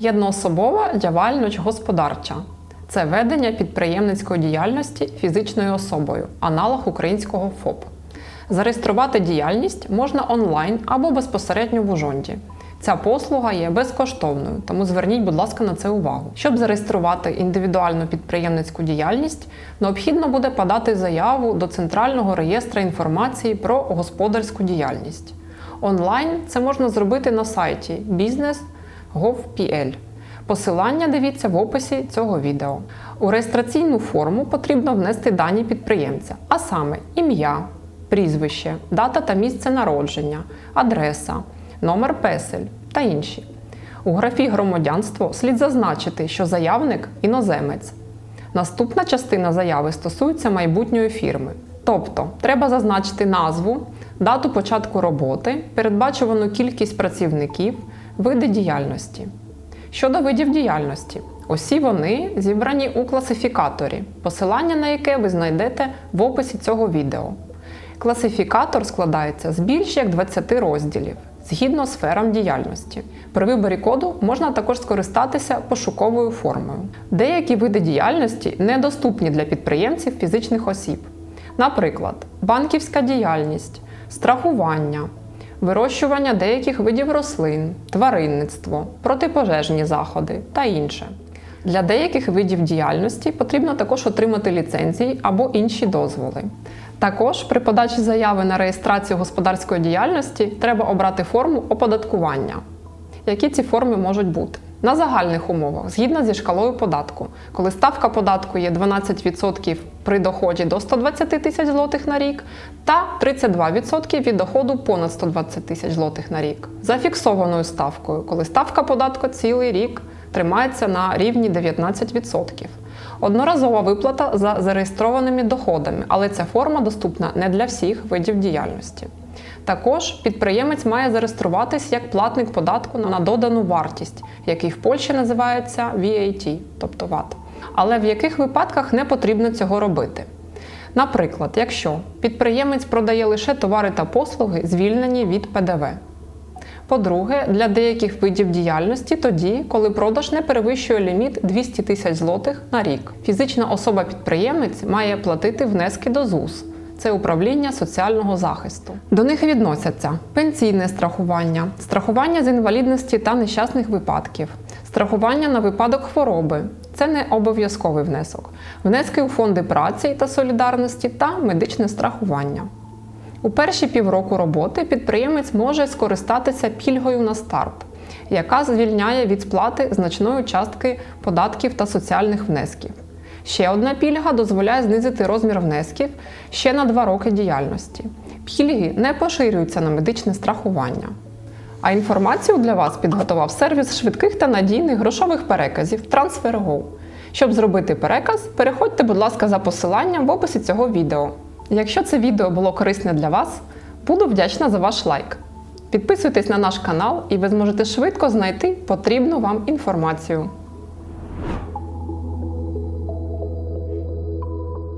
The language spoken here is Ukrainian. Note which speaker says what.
Speaker 1: Єдноособова діяльність господарча це ведення підприємницької діяльності фізичною особою, аналог українського ФОП. Зареєструвати діяльність можна онлайн або безпосередньо в Ужонді. Ця послуга є безкоштовною, тому зверніть, будь ласка, на це увагу. Щоб зареєструвати індивідуальну підприємницьку діяльність, необхідно буде подати заяву до Центрального реєстра інформації про господарську діяльність. Онлайн це можна зробити на сайті business.gov.pl. Посилання дивіться в описі цього відео. У реєстраційну форму потрібно внести дані підприємця, а саме ім'я, прізвище, дата та місце народження, адреса, номер песель та інші. У графі громадянство слід зазначити, що заявник іноземець. Наступна частина заяви стосується майбутньої фірми. Тобто, треба зазначити назву, дату початку роботи, передбачувану кількість працівників, види діяльності. Щодо видів діяльності, усі вони зібрані у класифікаторі, посилання на яке ви знайдете в описі цього відео. Класифікатор складається з більш як 20 розділів згідно сферам діяльності. При виборі коду можна також скористатися пошуковою формою. Деякі види діяльності недоступні для підприємців фізичних осіб. Наприклад, банківська діяльність, страхування, вирощування деяких видів рослин, тваринництво, протипожежні заходи та інше. Для деяких видів діяльності потрібно також отримати ліцензії або інші дозволи. Також при подачі заяви на реєстрацію господарської діяльності треба обрати форму оподаткування. Які ці форми можуть бути? На загальних умовах, згідно зі шкалою податку, коли ставка податку є 12% при доході до 120 тисяч злотих на рік та 32% від доходу понад 120 тисяч злотих на рік. За фіксованою ставкою, коли ставка податку цілий рік тримається на рівні 19%. Одноразова виплата за зареєстрованими доходами, але ця форма доступна не для всіх видів діяльності. Також підприємець має зареєструватись як платник податку на додану вартість, який в Польщі називається VAT, тобто VAT. Але в яких випадках не потрібно цього робити? Наприклад, якщо підприємець продає лише товари та послуги, звільнені від ПДВ. По-друге, для деяких видів діяльності тоді, коли продаж не перевищує ліміт 200 тисяч злотих на рік. Фізична особа-підприємець має платити внески до ЗУС. Це управління соціального захисту. До них відносяться пенсійне страхування, страхування з інвалідності та нещасних випадків, страхування на випадок хвороби. Це не обов'язковий внесок, внески у фонди праці та солідарності та медичне страхування. У перші півроку роботи підприємець може скористатися пільгою на старт, яка звільняє від сплати значної частки податків та соціальних внесків. Ще одна пільга дозволяє знизити розмір внесків ще на 2 роки діяльності. Пільги не поширюються на медичне страхування. А інформацію для вас підготував сервіс швидких та надійних грошових переказів TransferGo. Щоб зробити переказ, переходьте, будь ласка, за посиланням в описі цього відео. Якщо це відео було корисне для вас, буду вдячна за ваш лайк. Підписуйтесь на наш канал і ви зможете швидко знайти потрібну вам інформацію.